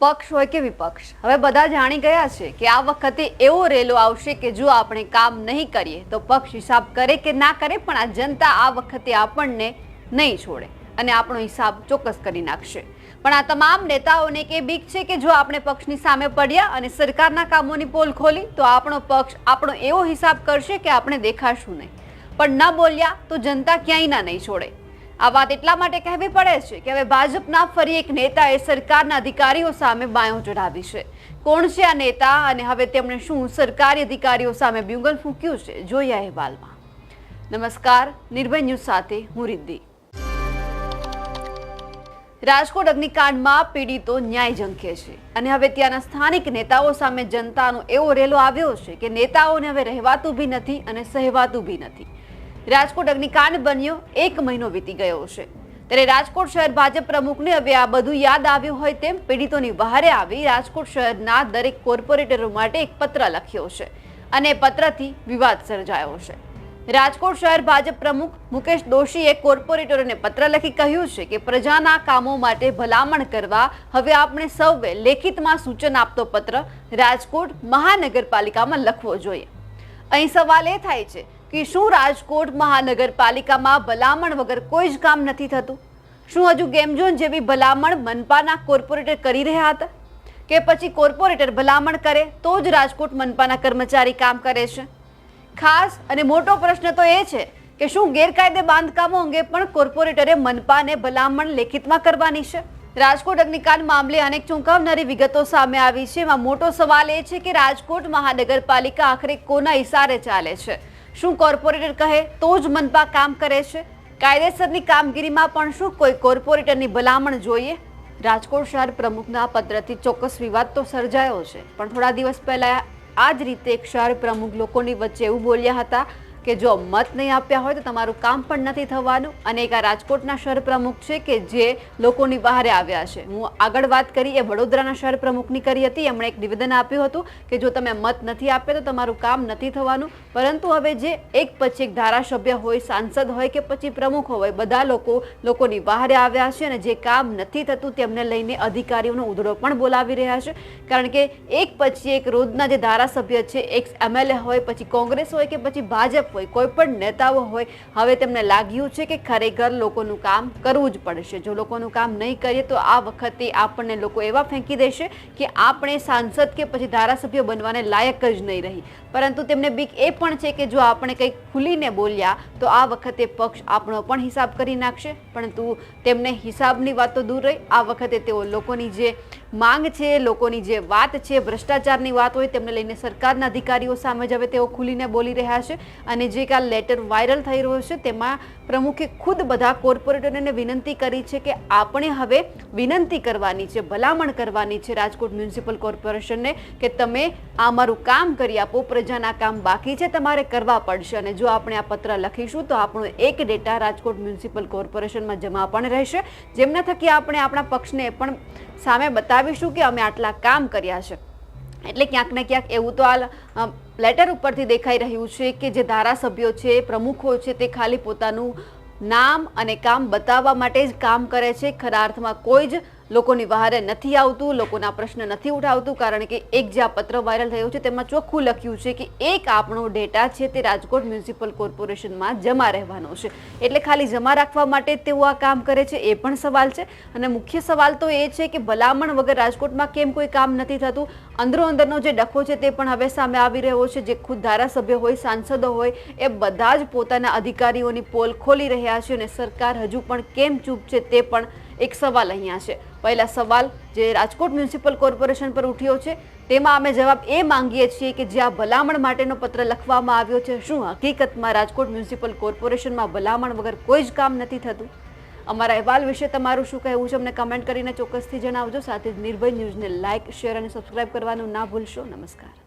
પક્ષ હોય કે વિપક્ષ. હવે બધા જાણી ગયા છે કે આ વખતે એવો રેલો આવશે કે જો આપણે કામ નહીં કરીએ, તો પક્ષ હિસાબ કરે કે ના કરે, પણ આ જનતા આ વખતે આપણને નહીં છોડે અને આપણો હિસાબ ચોક્કસ કરી નાખશે. પણ આ તમામ નેતાઓને કે બીક છે કે જો આપણે પક્ષની સામે પડ્યા અને સરકારના કામોની પોલ ખોલી, તો આપણો પક્ષ આપણો એવો હિસાબ કરશે કે આપણે દેખાશું નહીં. પણ ન બોલ્યા તો જનતા ક્યાંય ના નહીં છોડે. આ વાત એટલા માટે કહેવી પડે છે કે હવે ભાજપના ફરી એક નેતાએ સરકારના અધિકારીઓ સામે બાયો ચઢાવી છે. કોણ છે આ નેતા અને હવે તેમણે શું સરકારી અધિકારીઓ સામે બ્યુગલ ફૂંક્યું છે? જોઈએ અહેવાલમાં. નમસ્કાર, નિર્ભય ન્યૂઝ સાથે હું રિદ્ધિ. રાજકોટ અગ્નિકાંડમાં પીડિતો ન્યાય ઝંખે છે. અને હવે ત્યાંના સ્થાનિક નેતાઓ સામે જનતાનો એવો રેલો આવ્યો છે કે નેતાઓને હવે રહેવાતું બી નથી અને સહેવાતું બી નથી. રાજકોટ અગ્નિકાંડ બન્યો. એક મહિનો વીતી ગયો છે. ત્યારે રાજકોટ શહેર ભાજપ પ્રમુખને હવે આ બધું યાદ આવ્યું હોય તેમ પીડિતોની બહારે આવી રાજકોટ શહેરના દરેક કોર્પોરેટરો માટે એક પત્ર લખ્યો છે અને પત્રથી વિવાદ સર્જાયો છે. રાજકોટ શહેર ભાજપ પ્રમુખ મુકેશ દોશીએ કોર્પોરેટરોને પત્ર લખી કહ્યું છે કે પ્રજાના કામો માટે ભલામણ કરવા હવે આપણે સૌએ લેખિતમાં સૂચન આપતો પત્ર રાજકોટ મહાનગરપાલિકામાં લખવો જોઈએ. અહીં સવાલ એ થાય છે કે શું રાજકોટ મહાનગરપાલિકામાં ભલામણ વગર કોઈ જ કામ નથી થતું? શું હજુ ગેમઝોન જેવી ભલામણ મનપાના કોર્પોરેટર કરી રહ્યા હતા? કે પછી કોર્પોરેટર ભલામણ કરે તો જ રાજકોટ મનપાના કર્મચારી કામ કરે છે? ખાસ અને મોટો પ્રશ્ન તો એ છે કે શું ગેરકાયદે બાંધકામો અંગે પણ કોર્પોરેટરે મનપાને ભલામણ લેખિતમાં કરવાની છે? રાજકોટ અગ્નિકાંડ મામલે અનેક ચોંકાવનારી વિગતો સામે આવી છે. એમાં મોટો સવાલ એ છે કે રાજકોટ મહાનગરપાલિકા આખરે કોના ઇશારે ચાલે છે? શું કોર્પોરેટર કહે તો જ મનપા કામ કરે છે? કાયદેસરની કામગીરીમાં પણ શું કોઈ કોર્પોરેટરની ભલામણ જોઈએ? રાજકોટ શહેર પ્રમુખના પત્રથી ચોક્કસ વિવાદ તો સર્જાયો છે, પણ થોડા દિવસ પહેલા આ જ રીતે એક શહેર પ્રમુખ લોકોની વચ્ચે એવું બોલ્યા હતા કે જો મત નહીં આપ્યા હોય તો તમારું કામ પણ નથી થવાનું. અને એક આ રાજકોટના શહેર પ્રમુખ છે કે જે લોકોની બહારે આવ્યા છે. હું આગળ વાત કરી, એ વડોદરાના શહેર પ્રમુખની કરી હતી. એમણે એક નિવેદન આપ્યું હતું કે જો તમે મત નથી આપ્યા તો તમારું કામ નથી થવાનું. પરંતુ હવે જે એક પછી એક ધારાસભ્ય હોય, સાંસદ હોય કે પછી પ્રમુખ હોય, બધા લોકો લોકોની બહારે આવ્યા છે અને જે કામ નથી થતું તેમને લઈને અધિકારીઓનો ઉધડો પણ બોલાવી રહ્યા છે. કારણ કે એક પછી એક રોજના જે ધારાસભ્ય છે, એક એમએલએ હોય, પછી કોંગ્રેસ હોય કે પછી ભાજપ હોય, કોઈ પણ નેતાઓ હોય, હવે તેમને લાગ્યું છે કે ખરેખર લોકોનું કામ કરવું જ પડશે. જો લોકોનું કામ નહીં કરીએ તો આ વખતે આપણને લોકો એવા ફેંકી દેશે કે આપણે સાંસદ કે પછી ધારાસભ્ય બનવાને લાયક જ નહીં રહી. પરંતુ તેમને બીક એ પણ છે કે જો આપણે કંઈક ખુલીને બોલ્યા, તો આ વખતે પક્ષ આપણો પણ હિસાબ કરી નાખશે. પરંતુ તેમને હિસાબની વાત દૂર રહી. આ વખતે તેઓ લોકોની જે માંગ છે, લોકોની જે વાત છે, ભ્રષ્ટાચારની વાત હોય તેમને લઈને સરકારના અધિકારીઓ સામે જ હવે તેઓ ખુલીને બોલી રહ્યા છે. અને જે કાલ લેટર વાયરલ થઈ રહ્યો છે, તેમાં પ્રમુખે ખુદ બધા કોર્પોરેટરોને વિનંતી કરી છે કે આપણે હવે વિનંતી કરવાની છે, ભલામણ કરવાની છે રાજકોટ મ્યુનિસિપલ કોર્પોરેશનને કે તમે આ અમારું કામ કરી આપો, પ્રજાના કામ બાકી છે, તમારે કરવા પડશે. અને જો આપણે આ પત્ર લખીશું, તો આપણો એક ડેટા રાજકોટ મ્યુનિસિપલ કોર્પોરેશનમાં જમા પણ રહેશે. જેમના થકી આપણે આપણા પક્ષને પણ સામે બતાવીશું કે અમે આટલા કામ કર્યા છે. એટલે ક્યાંક ને ક્યાંક એવું તો આ લેટર ઉપરથી દેખાઈ રહ્યું છે કે જે ધારાસભ્યો છે, પ્રમુખો છે તે ખાલી પોતાનું નામ અને કામ બતાવવા માટે જ કામ કરે છે. ખરા અર્થમાં કોઈ જ લોકોની વહારે નથી આવતું, લોકોના પ્રશ્ન નથી ઉઠાવતું, કારણ કે એક જે આ પત્ર વાયરલ થયો છે તેમાં ચોખ્ખું લખ્યું છે કે એક આપણો ડેટા છે તે રાજકોટ મ્યુનિસિપલ કોર્પોરેશનમાં જમા રહેવાનો છે. એટલે ખાલી જમા રાખવા માટે તેઓ આ કામ કરે છે એ પણ સવાલ છે. અને મુખ્ય સવાલ તો એ છે કે ભલામણ વગર રાજકોટમાં કેમ કોઈ કામ નથી થતું? અંદરો અંદરનો જે ડખો છે તે પણ હવે સામે આવી રહ્યો છે. જે ખુદ ધારાસભ્ય હોય, સાંસદો હોય, એ બધા જ પોતાના અધિકારીઓની પોલ ખોલી રહ્યા છે અને સરકાર હજુ પણ કેમ ચૂપ છે તે પણ એક સવાલ અહીંયા છે. પહેલા સવાલ જે રાજકોટ મ્યુનિસિપલ કોર્પોરેશન પર ઉઠ્યો છે, તેમાં અમે જવાબ એ માંગીએ છીએ કે જ્યાં ભલામણ માટેનો પત્ર લખવામાં આવ્યો છે, શું હકીકતમાં રાજકોટ મ્યુનિસિપલ કોર્પોરેશનમાં ભલામણ વગર કોઈ જ કામ નથી થતું? અમારા અહેવાલ વિશે તમારું શું કહેવું છે, અમને કમેન્ટ કરીને ચોક્કસથી જણાવજો. સાથે જ નિર્ભય ન્યૂઝને લાઇક, શેર અને સબસ્ક્રાઇબ કરવાનું ના ભૂલશો. નમસ્કાર.